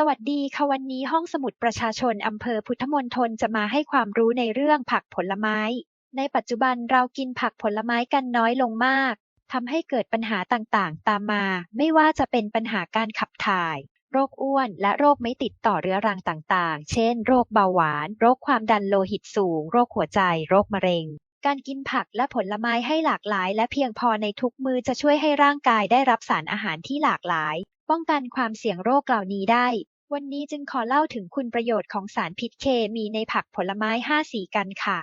สวัสดีค่ะวันนี้ห้องสมุดประชาชนอำเภอพุทธมณฑลจะมาให้ความรู้ในเรื่องผักผลไม้ ในปัจจุบันเรากินผักผลไม้กันน้อยลงมากทำให้เกิดปัญหาต่างๆ ตามมา ไม่ว่าจะเป็นปัญหาการขับถ่าย โรคอ้วนและโรคไม่ติดต่อเรื้อรังต่างๆ เช่น โรคเบาหวาน โรคความดันโลหิตสูง โรคหัวใจ โรคมะเร็ง การกินผักและผลไม้ให้หลากหลายและเพียงพอในทุกมือจะช่วยให้ร่างกายได้รับสารอาหารที่หลากหลาย ป้องกันความเสี่ยงโรคเหล่านี้ได้ วันนี้จึงขอเล่าถึงคุณประโยชน์ของสารพิษเคมีในผักผลไม้ 5 สีกันค่ะ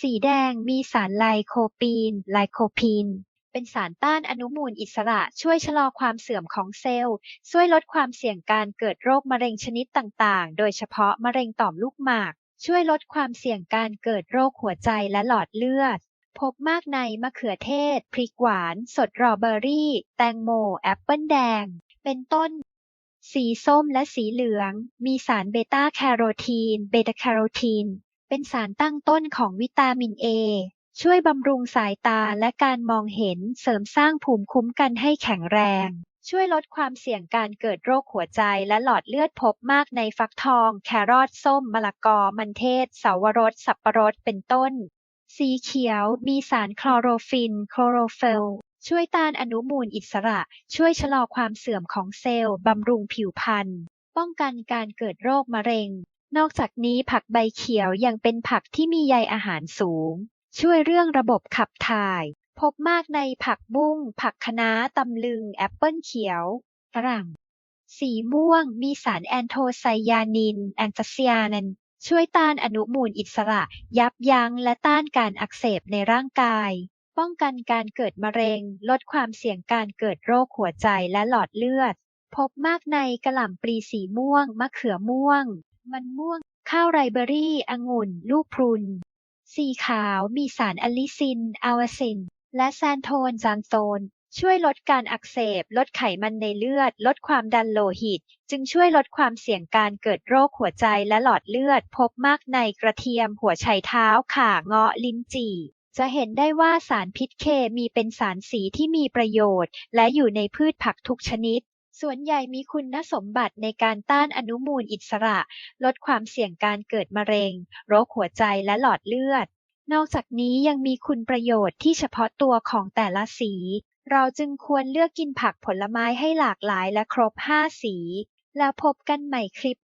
สีแดงมีสารไลโคปีน ไลโคพีน เป็นสารต้านอนุมูลอิสระช่วยชะลอความเสื่อมของเซลล์ ช่วยลดความเสี่ยงการเกิดโรคมะเร็งชนิดต่างๆ โดยเฉพาะมะเร็งต่อมลูกหมาก ช่วยลดความเสี่ยงการเกิดโรคหัวใจและหลอดเลือด พบมากในมะเขือเทศ พริกหวาน สดรอเบอร์รี่ แตงโม แอปเปิลแดง เป็นต้น สีส้มและสีเหลือง มีสารเบต้าแคโรทีน เบต้าแคโรทีน เป็นสารตั้งต้นของวิตามินเอช่วยบำรุงสายตาและการมองเห็นเสริมสร้างภูมิคุ้มกันให้แข็งแรง ช่วยลดความเสี่ยงการเกิดโรคหัวใจและหลอดเลือดพบมากในฟักทอง แครอทส้ม มะละกอ มันเทศ เสาวรส สับปะรด เป็นต้น สีเขียว มีสารคลอโรฟิลโคลโรฟิลช่วยต้านอนุมูลอิสระ ช่วยชะลอความเสื่อมของเซลล์ บำรุงผิวพรรณ ป้องกันการเกิดโรคมะเร็ง นอกจากนี้ผักใบเขียวยังเป็นผักที่มีใยอาหารสูง ช่วยเรื่องระบบขับถ่าย พบมากในผักบุ้ง ผักคะน้า ตำลึง แอปเปิลเขียว ฝรั่ง สีม่วง มีสารแอนโทไซยานิน แอนตาซิอานิน ช่วยต้านอนุมูลอิสระ ยับยั้งและต้านการอักเสบในร่างกาย ป้องกันการเกิดมะเร็ง ลดความเสี่ยงการเกิดโรคหัวใจและหลอดเลือด พบมากในกระหล่ำปลีสีม่วง มะเขือม่วง มันม่วง ข้าวไรเบอรี่ องุ่น ลูกพรุน สีขาว มีสารอลิซินอัลวาซิน และแซนโทนจานโซน ช่วยลดการอักเสบ ลดไขมันในเลือด ลดความดันโลหิต จึงช่วยลดความเสี่ยงการเกิดโรคหัวใจและหลอดเลือด พบมากในกระเทียม หัวไชเท้า ข่าเงาะ ลิ้นจี่จะเห็นได้ว่าสารพิษเคมีเป็นสารสีที่มีประโยชน์ และอยู่ในพืชผักทุกชนิด ส่วนใหญ่มีคุณสมบัติในการต้านอนุมูลอิสระ ลดความเสี่ยงการเกิดมะเร็ง โรคหัวใจและหลอดเลือด นอกจากนี้ยังมีคุณประโยชน์ที่เฉพาะตัวของแต่ละสี เราจึงควรเลือกกินผักผลไม้ให้หลากหลายและครบ5สี แล้วพบกันใหม่คลิป